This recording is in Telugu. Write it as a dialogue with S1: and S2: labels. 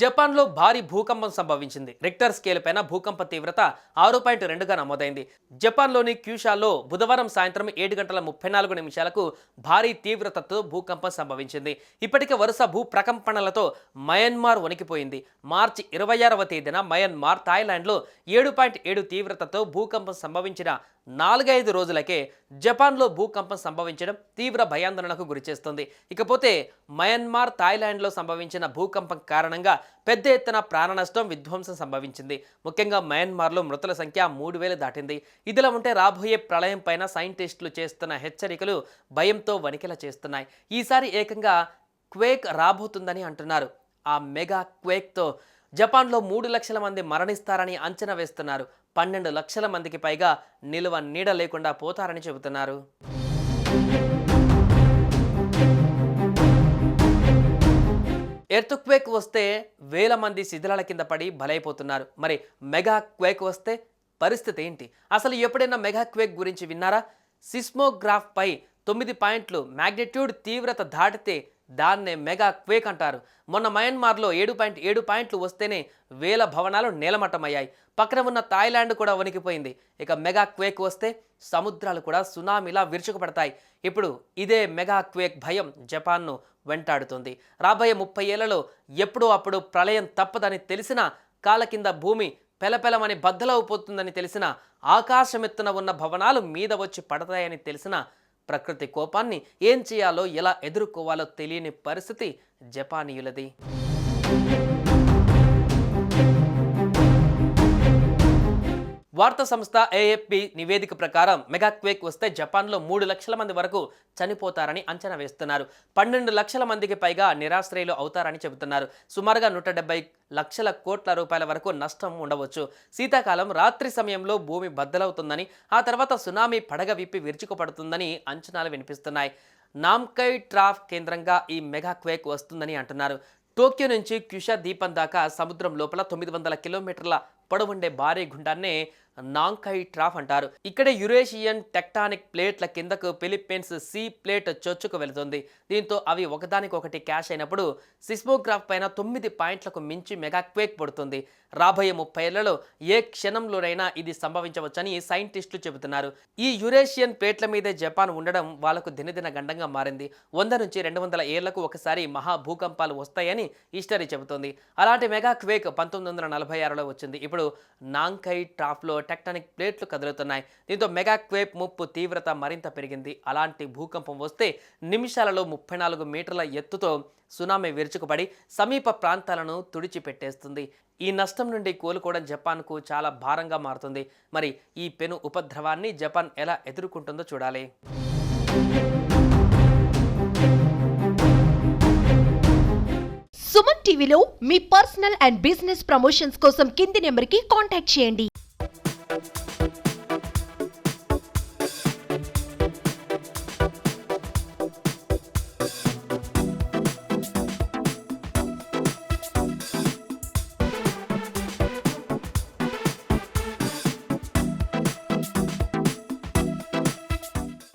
S1: జపాన్లో భారీ భూకంపం సంభవించింది. రిక్టర్ స్కేల్ పైన భూకంప తీవ్రత ఆరు పాయింట్ రెండుగా నమోదైంది. జపాన్లోని క్యూషాలో బుధవారం సాయంత్రం ఏడు గంటల ముప్పై నాలుగు నిమిషాలకు భారీ తీవ్రతతో భూకంపం సంభవించింది. ఇప్పటికే వరుస భూ ప్రకంపనలతో మయన్మార్ వణికిపోయింది. మార్చి ఇరవై ఆరవ తేదీన మయన్మార్ థాయిలాండ్లో ఏడు పాయింట్ ఏడు తీవ్రతతో భూకంపం సంభవించిన నాలుగైదు రోజులకే జపాన్లో భూకంపం సంభవించడం తీవ్ర భయాందోళనకు గురిచేస్తుంది ఇకపోతే మయన్మార్ థాయిలాండ్లో సంభవించిన భూకంపం కారణంగా పెద్ద ఎత్తున ప్రాణ నష్టం విధ్వంసం సంభవించింది. ముఖ్యంగా మయన్మార్లో మృతుల సంఖ్య మూడు వేలు దాటింది. ఇదిలా ఉంటే రాబోయే ప్రళయం పైన సైంటిస్టులు చేస్తున్న హెచ్చరికలు భయంతో వణికిలా చేస్తున్నాయి. ఈసారి ఏకంగా క్వేక్ రాబోతుందని అంటున్నారు. ఆ మెగా క్వేక్తో జపాన్లో మూడు లక్షల మంది మరణిస్తారని అంచనా వేస్తున్నారు. పన్నెండు లక్షల మందికి పైగా నిలువ నీడ లేకుండా పోతారని చెబుతున్నారు. ఎర్త్ క్వేక్ వస్తే వేల మంది శిథిలాల కింద పడి బలైపోతున్నారు. మరి మెగా క్వేక్ వస్తే పరిస్థితి ఏంటి? అసలు ఎప్పుడైనా మెగా క్వేక్ గురించి విన్నారా? సిస్మోగ్రాఫ్ పై తొమ్మిది పాయింట్లు మ్యాగ్నిట్యూడ్ తీవ్రత దాటితే దాన్నే మెగా క్వేక్ అంటారు. మొన్న మయన్మార్లో ఏడు పాయింట్ ఏడు పాయింట్లు వస్తేనే వేల భవనాలు నేలమట్టమయ్యాయి. పక్కన ఉన్న థాయిలాండ్ కూడా వణికిపోయింది. ఇక మెగా క్వేక్ వస్తే సముద్రాలు కూడా సునామీలా విరుచుకుపడతాయి. ఇప్పుడు ఇదే మెగా క్వేక్ భయం జపాన్ను వెంటాడుతుంది. రాబోయే ముప్పై ఏళ్ళలో ఎప్పుడో అప్పుడు ప్రళయం తప్పదని తెలిసినా కాల కింద భూమి పెలపెలమని బద్దలవుపోతుందని తెలిసిన ఆకాశమెత్తున ఉన్న భవనాలు మీద వచ్చి పడతాయని తెలిసిన ప్రకృతి కోపాన్ని ఏం చేయాలో ఎలా ఎదుర్కోవాలో తెలియని పరిస్థితి జపానీయులది. వార్తా సంస్థ ఏఎఫ్పి నివేదిక ప్రకారం మెగా క్వేక్ వస్తే జపాన్లో మూడు లక్షల మంది వరకు చనిపోతారని అంచనా వేస్తున్నారు. పన్నెండు లక్షల మందికి పైగా నిరాశ్రయులు అవుతారని చెబుతున్నారు. సుమారుగా నూట డెబ్బై లక్షల కోట్ల రూపాయల వరకు నష్టం ఉండవచ్చు. శీతాకాలం రాత్రి సమయంలో భూమి బద్దలవుతుందని ఆ తర్వాత సునామీ పడగ విప్పి విరుచుకుపడుతుందని అంచనాలు వినిపిస్తున్నాయి. నామ్కై ట్రాఫ్ కేంద్రంగా ఈ మెగా క్వేక్ వస్తుందని అంటున్నారు. టోక్యో నుంచి క్యుషా దీపం దాకా సముద్రం లోపల తొమ్మిది వందల కిలోమీటర్ల పొడవుండే భారీ గుండాన్నే నాంకై ట్రాఫ్ అంటారు. ఇక్కడే యురేషియన్ టెక్టానిక్ ప్లేట్ల కిందకు ఫిలిప్పీన్స్ సీ ప్లేట్ చొచ్చుకు వెళుతుంది. దీంతో అవి ఒకదానికొకటి క్యాష్ అయినప్పుడు సిస్మోగ్రాఫ్ పైన తొమ్మిది పాయింట్లకు మించి మెగా క్వేక్ పడుతుంది. రాబోయే ముప్పై ఏళ్ళలో ఏ క్షణంలోనైనా ఇది సంభవించవచ్చని సైంటిస్టులు చెబుతున్నారు. ఈ యురేషియన్ ప్లేట్ల మీదే జపాన్ ఉండడం వాళ్ళకు దినదిన గండంగా మారింది. వంద నుంచి రెండు వందల ఏళ్ళకు ఒకసారి మహా భూకంపాలు వస్తాయని హిస్టరీ చెబుతోంది. అలాంటి మెగా క్వేక్ పంతొమ్మిది వందల నలభై ఆరులో వచ్చింది. ఇప్పుడు నాంకై ట్రాఫ్లో టెక్టానిక్ ప్లేట్లు కదులుతున్నాయి. దీంతో మెగాక్వేప్ ముప్పు తీవ్రత మరింత పెరిగింది. అలాంటి భూకంపం వస్తే నిమిషాలలో ముప్పై నాలుగు మీటర్ల ఎత్తుతో సునామీ విరుచుకుపడి సమీప ప్రాంతాలను తుడిచిపెట్టేస్తుంది. ఈ నష్టం నుండి కోలుకోవడం జపాన్కు చాలా భారంగా మారుతుంది. మరి ఈ పెను ఉపద్రవాన్ని జపాన్ ఎలా ఎదుర్కొంటుందో చూడాలి.
S2: సుమన్ టీవీలో మీ పర్సనల్ అండ్ బిజినెస్ ప్రమోషన్స్ కోసం కింది నెంబర్కి కాంటాక్ట్ చేయండి.